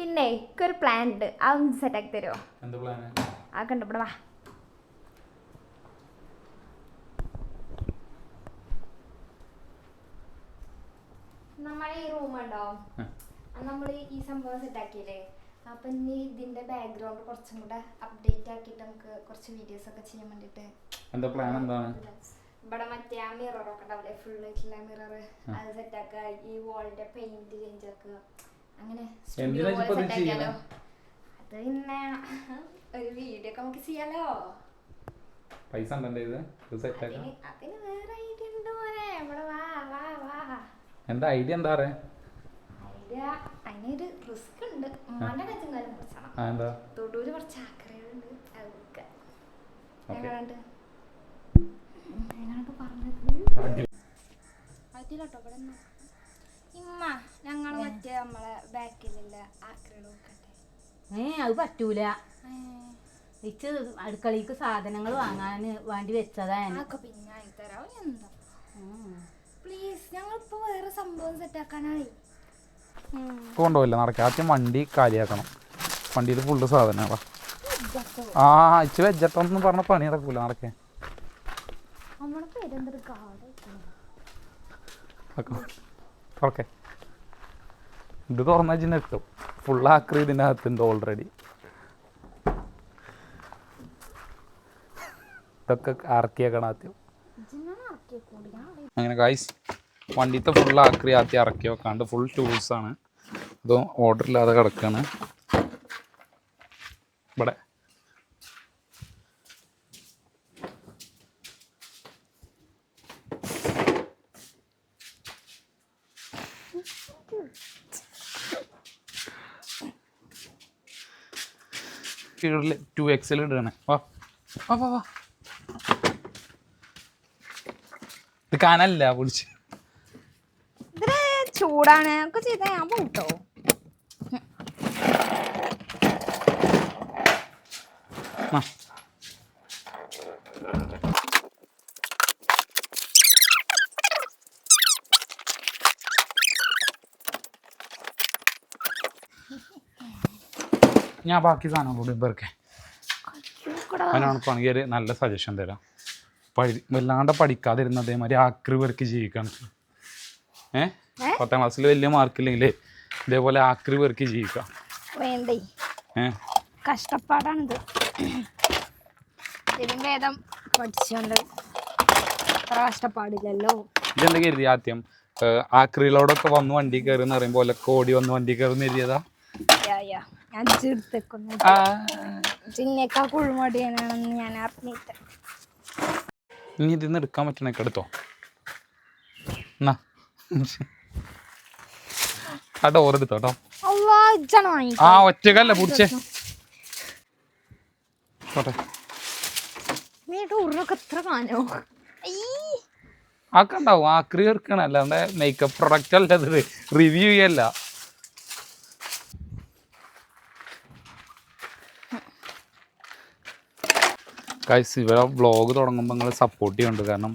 പിന്നെ എനിക്കൊരു പ്ലാൻ ഉണ്ട്. അതൊന്ന് സെറ്റാക്കി തരുമോ ആ കണ്ടു ഇവിടെ വാ. നമ്മളെ ഈ റൂം ഉണ്ടാവും നമ്മൾ ഈ സംഭവം സെറ്റാക്കിയില്ലേ അപ്പൊ ഇനി ഇതിന്റെ ബാക്ക്ഗ്രൗണ്ട് കുറച്ചും കൂടെ അപ്ഡേറ്റ് ആക്കിയിട്ട് നമുക്ക് കുറച്ച് വീഡിയോസ് ഒക്കെ ചെയ്യാൻ വേണ്ടിട്ട് എന്താ പ്ലാൻ എന്താണ്? ഇവിടെ മറ്റേ ആ മിറർ ഒക്കെ ഉണ്ടാവില്ലേ? ഫുൾ ആയിട്ടുള്ള മിറർ അത് സെറ്റ് ആക്കുക. ഈ വാളിന്റെ പെയിന്റ് ചേഞ്ച് ആക്കുക. അങ്ങനെ? അത് പിന്നെ ഒരു വീഡിയോ ഒക്കെ നമുക്ക് ചെയ്യാലോ? പൈസ അതിന് വേറെ ഐഡിയ ഉണ്ട് മോനെ. ഇവിടെ വാ വാ വാ. എന്താ ഐഡിയ എന്താ പറയാ? ഐഡിയ അതിനൊരു റിസ്ക് ഉണ്ട്. ഉമ്മാന്റെ കച്ചങ്കാലം കുറച്ചണം. തൊടൂര് കുറച്ച് ആക്രകളുണ്ട് അതൊക്കെ. എങ്ങനെയുണ്ട്? എങ്ങനെയുണ്ട് പറഞ്ഞത്? അതിലോട്ടോ ഇവിടെ. ഇമ്മ ഞങ്ങൾ മറ്റേ നമ്മളെ ബാക്കിലുള്ള നോക്കട്ടെ ഏ അത് പറ്റൂല. ഇച്ച് അടുക്കളയ്ക്ക് സാധനങ്ങൾ വാങ്ങാൻ വേണ്ടി വെച്ചതാണ്. പിന്നെ തരാം. എന്താ? പ്ലീസ് ഞങ്ങളിപ്പോ വേറെ സംഭവം സെറ്റ് ആക്കാനായി. കൊണ്ടുപോയില്ല നടക്കാം. ആദ്യം വണ്ടി കാലിയാക്കണം. വണ്ടിയിൽ ഫുള്ള് സാധനങ്ങളാ ആ ഇച്ച് വെച്ചിട്ടൊന്നും പറഞ്ഞ പണി നടക്കൂല നടക്കേ. നമ്മുടെ പേരെന്തൊരു കാട് ഓക്കെ ഇത് തുറന്ന വെച്ച് കിട്ടും ഫുൾ ആക്രി ഇതിനകത്തുണ്ട് ഓൾറെഡി ഇതൊക്കെ ഇറക്കിയേക്കണം ആദ്യം. അങ്ങനെ കായ്സ് വണ്ടിത്തെ ഫുൾ ആക്രി ആദ്യം ഇറക്കി വെക്കാണ്ട് ഫുൾ ടൂൾസാണ് അതും ഓർഡർ ഇല്ലാതെ കിടക്കാണ്. ഇവിടെ കീഴിൽ ടു എക്സൽ ഇടുകയാണ് വാ. വാ വാ വാ. ഇത് കാനല്ല പൊളിച്ച് ചൂടാണ്. ഒക്കെ ചെയ്താ ഞാൻ പോട്ടോ ആ ഞാൻ ബാക്കി സാധനം കൂടി ഇവർക്ക്. അവനാണെങ്കിൽ ഒരു നല്ല സജഷൻ തരാം. പഠി വല്ലാണ്ട് പഠിക്കാതിരുന്ന അതേമാതിരി ആക്രി പേർക്ക് ജീവിക്കണം ഏ? പത്താം ക്ലാസ്സിൽ വലിയ മാർക്കില്ലെങ്കിലേ ഇതേപോലെ ആക്രി പേർക്ക് ജീവിക്കാം. വേണ്ടേ? കഷ്ടപ്പാടാണിത്. ഭേദം പഠിച്ചുകൊണ്ട് അത്ര കഷ്ടപ്പാടില്ലല്ലോ. ഇതെന്താ കരുതി ആദ്യം? ആക്രിയിലോടൊക്കെ വന്ന് വണ്ടി കയറി എന്ന് പറയുമ്പോൾ ഓടി വന്ന് വണ്ടി കയറുന്ന എഴുതിയതാ. ഞാൻ ചീർത്തേക്കുന്നു. ചിന്നേക്കാ കുഴിമടിയാണെന്ന് ഞാൻ അറിഞ്ഞിട്ട്. ഇനി ഇതിന്ന് എടുക്കാൻ പറ്റണൊക്കെ എടുത്തോ? എന്നാ ആ ഡോർ എടുത്തോ കേട്ടോ ആ ഒറ്റക്കല്ല പിടിച്ചേ? പോട്ടെ. നീ ടൂറിനൊക്കെ എത്ര കാനോ ആക്കെ ഉണ്ടാവും. ആക്രി ചേർക്കണം അല്ലാണ്ട് മേക്കപ്പ് പ്രൊഡക്റ്റ് അല്ല ഇത്. റിവ്യൂ ചെയ്യല്ല. ഗൈസ് ഇവരെ വ്ളോഗ് തുടങ്ങുമ്പോൾ നിങ്ങൾ സപ്പോർട്ട് ചെയ്യുന്നുണ്ട് കാരണം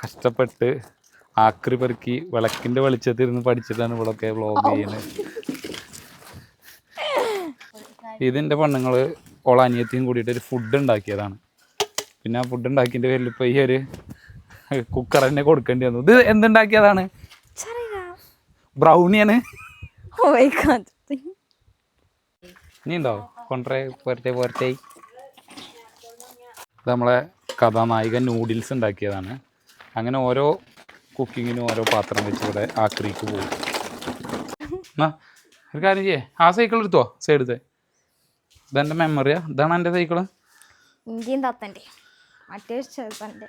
കഷ്ടപ്പെട്ട് ആക്രി പെറുക്കി വിളക്കിന്റെ വെളിച്ചത്തിൽ ഇരുന്ന് പഠിച്ചിട്ടാണ് ഇവിടെയൊക്കെ വ്ളോഗ് ചെയ്യുന്നത് ഇതിന്റെ പെണ്ണുങ്ങൾ ഓള അനിയത്തിയും കൂടിയിട്ട് ഒരു ഫുഡ് ഉണ്ടാക്കിയതാണ് പിന്നെ ആ ഫുഡ് ഉണ്ടാക്കിയതിന്റെ പേരിൽ ഇപ്പോൾ ഈ ഒരു കുക്കർ തന്നെ കൊടുക്കേണ്ടി വന്നു. ഇത് എന്തുണ്ടാക്കിയതാണ്? ബ്രൗണിയാണ് ഇനി ഉണ്ടോ കൊണ്ടേ പോരട്ടെ പോരട്ടെ ഇത് നമ്മളെ കഥാനായിക നൂഡിൽസ് ഉണ്ടാക്കിയതാണ്. അങ്ങനെ ഓരോ കുക്കിങ്ങിനും ഓരോ പാത്രം വെച്ച് ഇവിടെ ആക്രിക്ക് പോകും എന്നാ ഒരു കാര്യം ചെയ്യേ. ആ സൈക്കിൾ എടുത്തോ സൈഡത്തെ ഇതെന്റെ മെമ്മറിയാ ഇതാണ് എന്റെ സൈക്കിൾ ഇന്ത്യൻ തത്തന്റെ. മറ്റേ ചെറുപ്പന്റെ.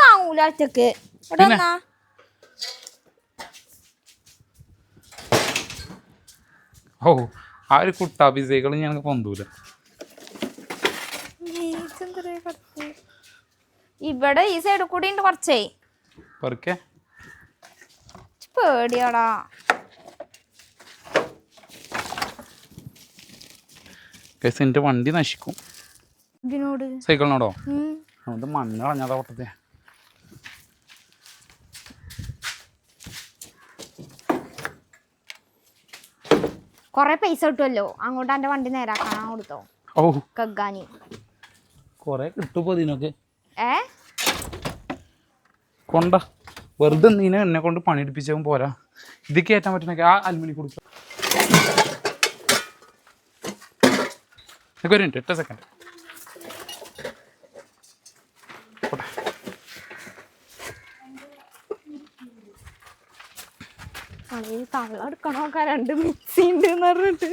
താങ്ങൂല ഒറ്റയ്ക്ക്. ഇവിടെ പിന്നെ? വന്നാ ഓ ആ ഒരു കുട്ടാപ്പി സൈക്കിൾ ഞങ്ങൾക്ക് പൊന്തൂല. ഇവിടെ ഈ സൈഡ് കൂടി ഉണ്ട് കുറച്ചേ. പെറുക്കെ. പേടിയാടാ. എന്റെ വണ്ടി നശിക്കും. ഇതിനോട് സൈക്കിളിനോടോ. നമുക്ക് മണ്ണ് കളഞ്ഞതാ പൊട്ടത്തെ. കൊറേ പൈസ കിട്ടുമല്ലോ അങ്ങോട്ട് എന്റെ വണ്ടി നേരാക്കാൻ കൊടുത്തോ. ഓ കഗ്ഗാനി. കൊറേ കിട്ടുമ്പോൾ ഇതിനൊക്കെ. ഏ? കൊണ്ട. വെറുതെ നീനെ എന്നെ കൊണ്ട് പണിയെടുപ്പിച്ചും പോരാ. ഇത് കയറ്റാൻ പറ്റണൊക്കെ ആ അലുമിനി കൊടുക്കും ഒരു മിനിറ്റ് എട്ട് സെക്കൻഡ് കള്ള എടുക്കണോക്ക രണ്ട് മിക്സി ഉണ്ട് എന്ന് പറഞ്ഞിട്ട്.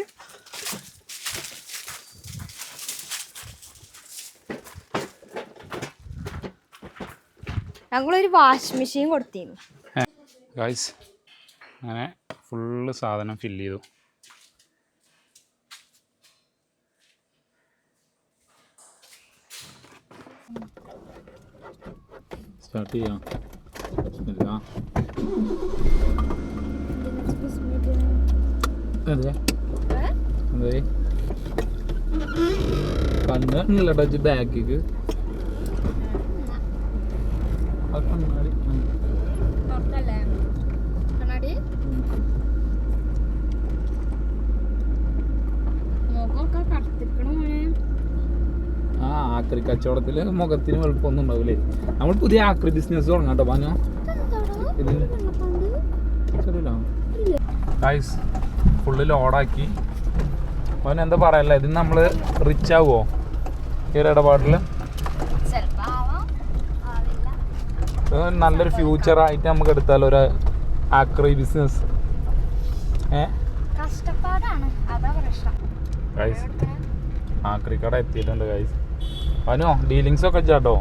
ഞങ്ങളൊരു വാഷിംഗ് മെഷീൻ കൊടുത്തിരുന്നു ഗായ്സ് അങ്ങനെ ഫുള്ള് സാധനം ഫില്ല് ചെയ്തു. സ്റ്റാർട്ട് ചെയ്യാം. കണ്ണ് കണ്ണില്ല ടച്ച് ബാക്കിക്ക് ആ കണ്ണാടി. കണ്ണാടി? ആക്രി കച്ചവടത്തിൽ മുഖത്തിന് എളുപ്പമൊന്നും ഉണ്ടാവില്ലേ നമ്മൾ പുതിയ ആക്രി ബിസിനസ് തുടങ്ങാം കേട്ടോ പാനോ. ഗൈസ് ഫുള്ള് ലോഡാക്കി അവൻ എന്താ പറയല്ല ഇതിന് നമ്മൾ റിച്ച് ആവുമോ ഈ ഒരു ഇടപാടിൽ നല്ലൊരു ഫ്യൂച്ചർ ഫ്യൂച്ചറായിട്ട് നമുക്ക് എടുത്താലോ ഒരു ആക്രി ബിസിനസ് ആക്രിക്കട ഗൈസ് ആക്രി കട എത്തിയിട്ടുണ്ട് ഗൈസ് അവനോ ഡീലിങ്സ് ഒക്കെ ചേട്ടോ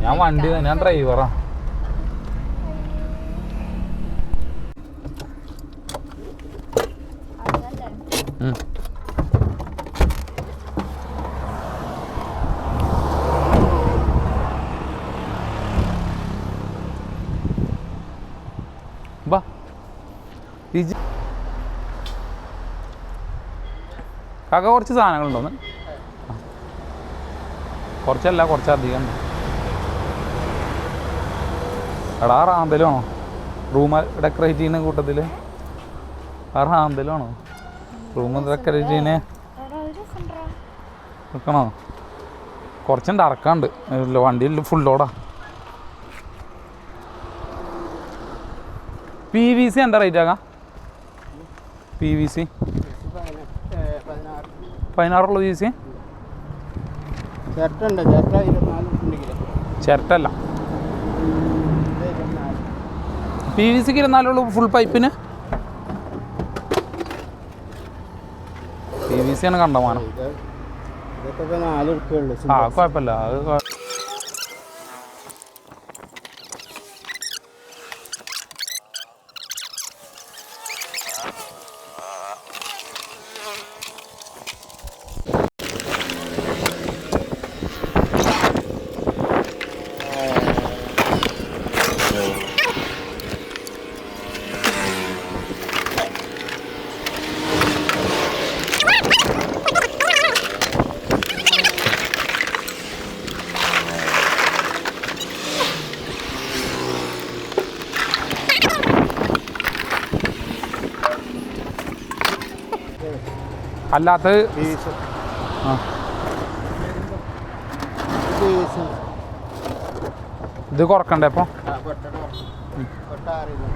ഞാൻ വണ്ടി ഞാൻ ഡ്രൈവറാ ഇജ് കാക്ക കുറച്ച് സാധനങ്ങളുണ്ടോന്ന്. കുറച്ചല്ല കുറച്ചധികം എടാ റാന്തലുമാണോ റൂം ഡെക്കറേറ്റ് ചെയ്യുന്ന കൂട്ടത്തിൽ ആ റാന്തലുമാണോ റൂം ഡെക്കറേറ്റ് ചെയ്യുന്ന കുറച്ചുണ്ട് അറക്കാണ്ട്. വണ്ടി വണ്ടിയിൽ ഫുൾ ലോഡാ പി വി സി എന്താ റേറ്റ് ആകാം പി വി സി? പതിനാറുള്ള പി വി സി? ചിരട്ടല്ല പി വി സിക്ക് ഇരുന്നാലുള്ളൂ ഫുൾ പൈപ്പിന് പി വി സി ആണ് കണ്ടമാനം. ആ കുഴപ്പമില്ല. അത് അല്ലാത്തത് പീസ്. ഇത് കുറക്കണ്ടേ അപ്പോൾ ആ പൊട്ടട പൊട്ട അറിയില്ല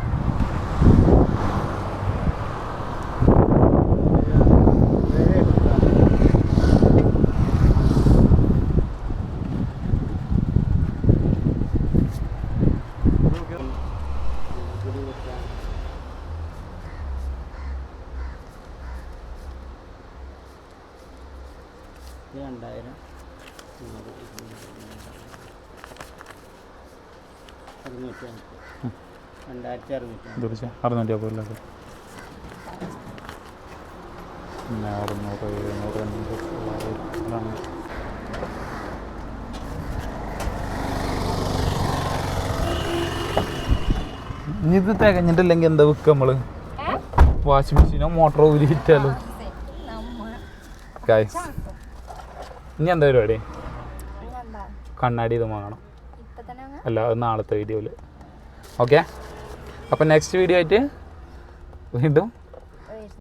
രണ്ടായിരം അറുന്നൂറ്റി അമ്പത് അല്ലേ? പിന്നെ അറുന്നൂറ് എഴുന്നൂറ് തൊള്ളായിരം ഇനി ഇത് തികഞ്ഞിട്ടില്ലെങ്കിൽ എന്താ വിൽക്കുക നമ്മൾ? വാഷിംഗ് മെഷീനോ മോട്ടറോ ഊരി വിറ്റാലോ ഗായ്സ് ഇനി എന്താ പരിപാടി? കണ്ണാടി ഇത് വാങ്ങണം. അല്ല അത് നാളത്തെ വീഡിയോയിൽ ഓക്കെ അപ്പം നെക്സ്റ്റ് വീഡിയോ ആയിട്ട് വീണ്ടും